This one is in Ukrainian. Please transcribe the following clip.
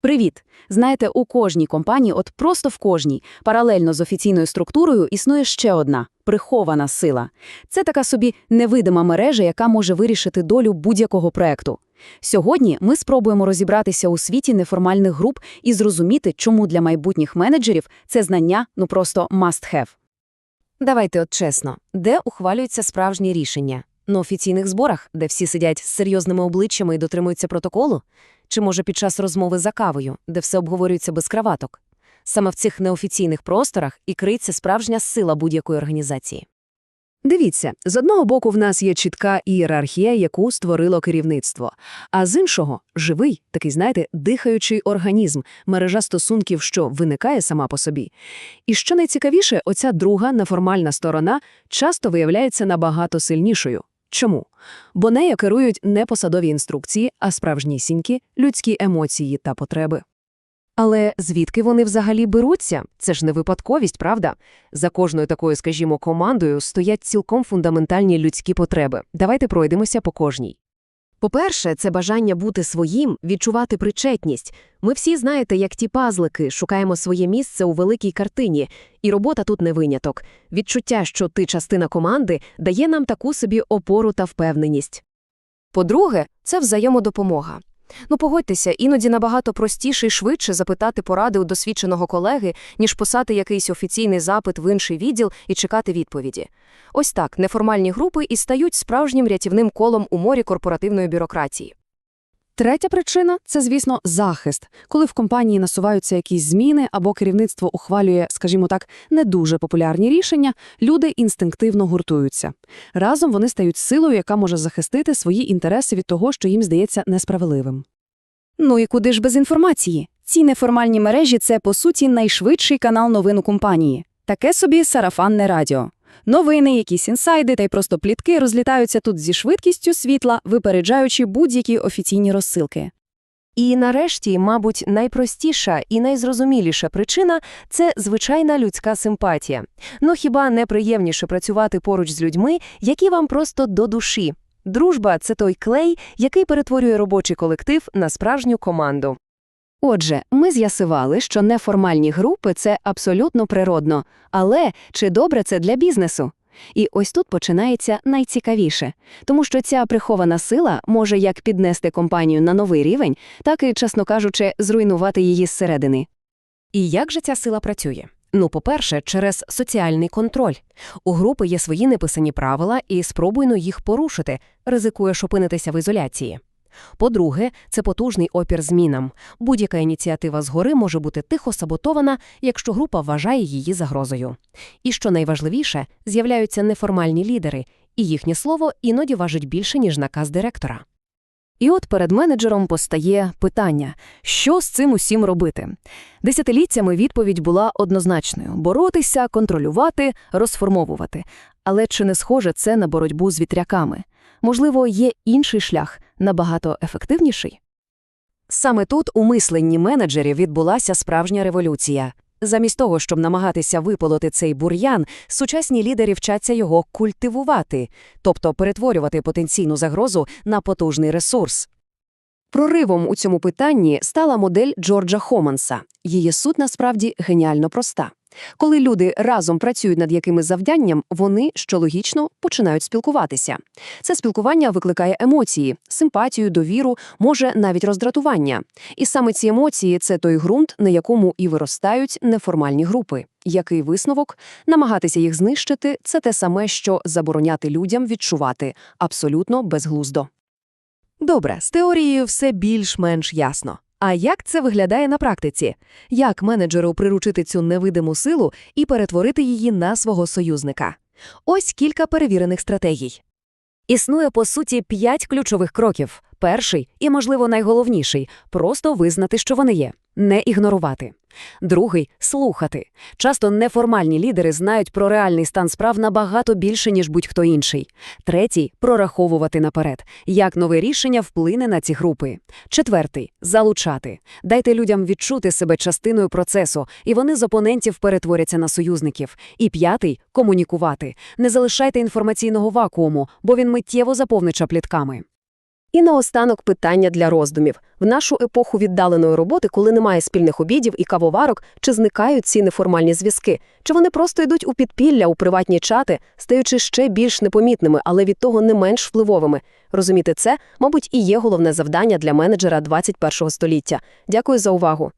Привіт! Знаєте, у кожній компанії, от просто в кожній, паралельно з офіційною структурою існує ще одна – прихована сила. Це така собі невидима мережа, яка може вирішити долю будь-якого проекту. Сьогодні ми спробуємо розібратися у світі неформальних груп і зрозуміти, чому для майбутніх менеджерів це знання ну просто must have. Давайте от чесно, де ухвалюються справжні рішення? На офіційних зборах, де всі сидять з серйозними обличчями і дотримуються протоколу? Чи може під час розмови за кавою, де все обговорюється без краваток? Саме в цих неофіційних просторах і криється справжня сила будь-якої організації. Дивіться, з одного боку в нас є чітка ієрархія, яку створило керівництво, а з іншого – живий, такий, знаєте, дихаючий організм, мережа стосунків, що виникає сама по собі. І що найцікавіше, оця друга неформальна сторона часто виявляється набагато сильнішою. Чому? Бо нею керують не посадові інструкції, а справжнісінькі людські емоції та потреби. Але звідки вони взагалі беруться? Це ж не випадковість, правда? За кожною такою, скажімо, командою стоять цілком фундаментальні людські потреби. Давайте пройдемося по кожній. По-перше, це бажання бути своїм, відчувати причетність. Ми всі, знаєте, як ті пазлики, шукаємо своє місце у великій картині, і робота тут не виняток. Відчуття, що ти частина команди, дає нам таку собі опору та впевненість. По-друге, це взаємодопомога. Ну, погодьтеся, іноді набагато простіше і швидше запитати поради у досвідченого колеги, ніж писати якийсь офіційний запит в інший відділ і чекати відповіді. Ось так неформальні групи і стають справжнім рятівним колом у морі корпоративної бюрократії. Третя причина – це, звісно, захист. Коли в компанії насуваються якісь зміни або керівництво ухвалює, скажімо так, не дуже популярні рішення, люди інстинктивно гуртуються. Разом вони стають силою, яка може захистити свої інтереси від того, що їм здається несправедливим. Ну і куди ж без інформації? Ці неформальні мережі – це, по суті, найшвидший канал новин у компанії. Таке собі сарафанне радіо. Новини, якісь інсайди та й просто плітки розлітаються тут зі швидкістю світла, випереджаючи будь-які офіційні розсилки. І нарешті, мабуть, найпростіша і найзрозуміліша причина це звичайна людська симпатія. Ну хіба не приємніше працювати поруч з людьми, які вам просто до душі? Дружба це той клей, який перетворює робочий колектив на справжню команду. Отже, ми з'ясували, що неформальні групи – це абсолютно природно. Але чи добре це для бізнесу? І ось тут починається найцікавіше. Тому що ця прихована сила може як піднести компанію на новий рівень, так і, чесно кажучи, зруйнувати її зсередини. І як же ця сила працює? Ну, по-перше, через соціальний контроль. У групи є свої неписані правила, і спробуйно їх порушити, ризикуєш опинитися в ізоляції. По-друге, це потужний опір змінам. Будь-яка ініціатива згори може бути тихо саботована, якщо група вважає її загрозою. І що найважливіше, з'являються неформальні лідери, і їхнє слово іноді важить більше, ніж наказ директора. І от перед менеджером постає питання, що з цим усім робити. Десятиліттями відповідь була однозначною – боротися, контролювати, розформовувати. Але чи не схоже це на боротьбу з вітряками? Можливо, є інший шлях, набагато ефективніший? Саме тут у мисленні менеджерів відбулася справжня революція. Замість того, щоб намагатися виполоти цей бур'ян, сучасні лідери вчаться його культивувати, тобто перетворювати потенційну загрозу на потужний ресурс. Проривом у цьому питанні стала модель Джорджа Хоманса. Її суть насправді геніально проста. Коли люди разом працюють над якимось завданням, вони, що логічно, починають спілкуватися. Це спілкування викликає емоції, симпатію, довіру, може навіть роздратування. І саме ці емоції це той ґрунт, на якому і виростають неформальні групи. Який висновок? Намагатися їх знищити це те саме, що забороняти людям відчувати абсолютно безглуздо. Добре, з теорією все більш-менш ясно. А як це виглядає на практиці? Як менеджеру приручити цю невидиму силу і перетворити її на свого союзника? Ось кілька перевірених стратегій. Існує, по суті, п'ять ключових кроків. Перший і, можливо, найголовніший просто визнати, що вони є, не ігнорувати. Другий слухати. Часто неформальні лідери знають про реальний стан справ набагато більше, ніж будь-хто інший. Третій прораховувати наперед, як нове рішення вплине на ці групи. Четвертий залучати. Дайте людям відчути себе частиною процесу, і вони з опонентів перетворяться на союзників. І п'ятий комунікувати. Не залишайте інформаційного вакууму, бо він миттєво заповнить чаплітками. І наостанок питання для роздумів. В нашу епоху віддаленої роботи, коли немає спільних обідів і кавоварок, чи зникають ці неформальні зв'язки? Чи вони просто йдуть у підпілля, у приватні чати, стаючи ще більш непомітними, але від того не менш впливовими? Розуміти це, мабуть, і є головне завдання для менеджера 21 століття. Дякую за увагу.